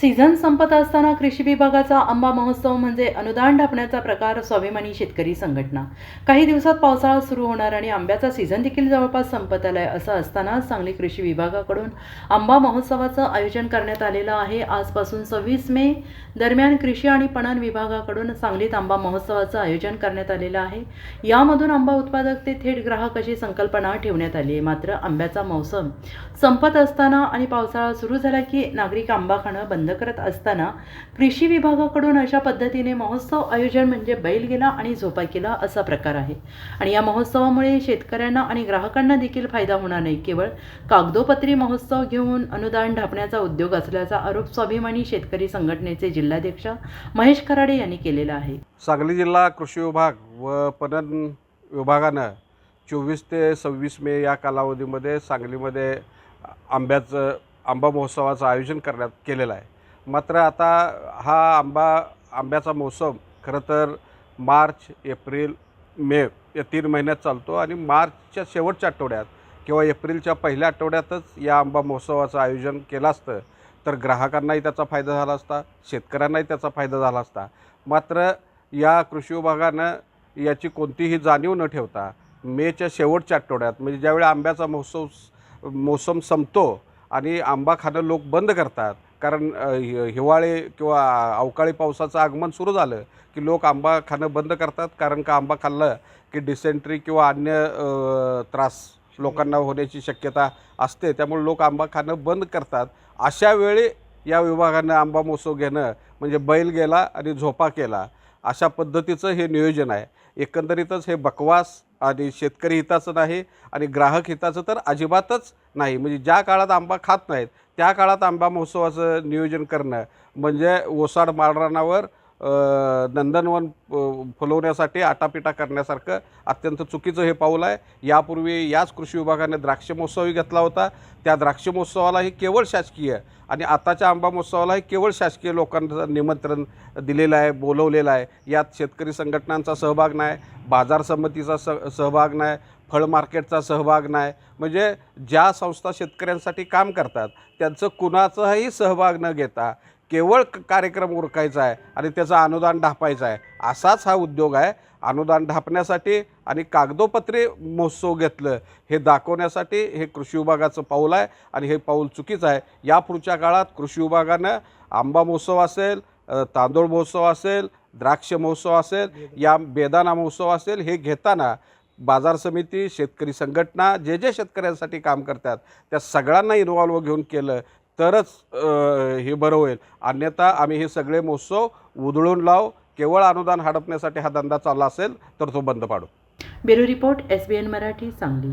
Season संपत असताना कृषी विभागाचा आंबा महोत्सव म्हणजे अनुदान ढापण्याचा प्रकार स्वाभिमानी शेतकरी संघटना. काही दिवसात पावसाळा सुरू होणार आणि आंब्याचा सीझन देखील जवळपास संपत आलाय असं असताना सांगली कृषी विभागाकडून आंबा महोत्सवाचं आयोजन करण्यात आलेलं आहे. आजपासून सव्वीस मे दरम्यान कृषी आणि पणन विभागाकडून सांगलीत आंबा महोत्सवाचं आयोजन करण्यात आलेलं आहे. यामधून आंबा उत्पादक ते थेट ग्राहक अशी संकल्पना ठेवण्यात आली आहे. मात्र आंब्याचा मौसम संपत असताना आणि पावसाळा सुरू झाला की नागरिक आंबा खाणं बंद करत असताना कृषी विभागाकडून अशा पद्धतीने महोत्सव आयोजन म्हणजे बैल गेला आणि झोपा केला असा प्रकार आहे. आणि या महोत्सवामुळे शेतकऱ्यांना आणि ग्राहकांना देखील फायदा होणार नाही. केवळ कागदोपत्री महोत्सव घेऊन अनुदान ढापण्याचा उद्योग असल्याचा आरोप स्वाभिमानी शेतकरी संघटनेचे जिल्हाध्यक्ष महेश खराडे यांनी केलेला आहे. सांगली जिल्हा कृषी विभाग व पणन विभागानं चोवीस ते सव्वीस मे या कालावधीमध्ये सांगलीमध्ये आंब्याचं आंबा महोत्सवाचं आयोजन करण्यात केलेलं आहे. मात्र आता हा आंबा आंब्याचा मौसम खरं तर मार्च एप्रिल मे या तीन महिन्यात चालतो आणि मार्चच्या शेवटच्या आठवड्यात किंवा एप्रिलच्या पहिल्या आठवड्यातच या आंबा महोत्सवाचं आयोजन केलं असतं. तर ग्राहकांनाही त्याचा फायदा झाला असता शेतकऱ्यांनाही त्याचा फायदा झाला असता. मात्र या कृषी विभागानं याची कोणतीही जाणीव न ठेवता मेच्या शेवटच्या आठवड्यात म्हणजे ज्यावेळी आंब्याचा महोत्सव मौसम संपतो आणि आंबा खाणं लोक बंद करतात कारण हिवाळे हिवाळी किंवा अवकाळी पावसाचं आगमन सुरू झालं की लोक आंबा खाणं बंद करतात. कारण का आंबा खाल्लं की डिसेंट्री किंवा अन्य त्रास लोकांना होण्याची शक्यता असते. त्यामुळे लोक आंबा खाणं बंद करतात. अशा वेळी या विभागानं आंबा महोत्सव घेणं म्हणजे बैल गेला आणि झोपा केला अशा पद्धतीचं हे नियोजन आहे. एकंदरीतच हे बकवास आणि शेतकरी हिताचं नाही आणि ग्राहक हिताचं तर अजिबातच नाही. म्हणजे ज्या काळात आंबा खात नाहीत त्या काळात आंबा महोत्सवाचं नियोजन करणं म्हणजे ओसाड माळरानावर नंदनवन फुलवण्यासाठी आटापिटा करण्यासारखं अत्यंत चुकीचं हे पाऊल आहे. यापूर्वी याच कृषी विभागाने द्राक्ष महोत्सवही घेतला होता. त्या द्राक्ष महोत्सवालाही केवळ शासकीय आणि आताच्या आंबा महोत्सवालाही केवळ शासकीय लोकांचं निमंत्रण दिलेलं आहे बोलवलेलं आहे. यात शेतकरी संघटनांचा सहभाग नाही बाजार समितीचा स सहभाग नाही फळ मार्केटचा सहभाग नाही. म्हणजे ज्या संस्था शेतकऱ्यांसाठी काम करतात त्यांचं कुणाचाही सहभाग न घेता केवळ कार्यक्रम उरकायचा आहे आणि त्याचं अनुदान ढापायचं आहे. असाच हा उद्योग आहे. अनुदान ढापण्यासाठी आणि कागदोपत्री महोत्सव घेतलं हे दाखवण्यासाठी हे कृषी विभागाचं पाऊल आहे आणि हे पाऊल चुकीचं आहे. यापुढच्या काळात कृषी विभागानं आंबा महोत्सव असेल तांदूळ महोत्सव असेल द्राक्ष महोत्सव असेल या बेदाना महोत्सव असेल हे घेताना बाजार समिती शेतकरी संघटना जे जे शेतकऱ्यांसाठी काम करतात त्या सगळ्यांना इन्व्हॉल्व घेऊन केलं. तरच हे बरं होईल. अन्यथा आम्ही हे सगळे महोत्सव उधळून लाव केवळ अनुदान हडपण्यासाठी हा धंदा चालला असेल तर तो बंद पाडू. Bureau report S B N Marathi Sangli.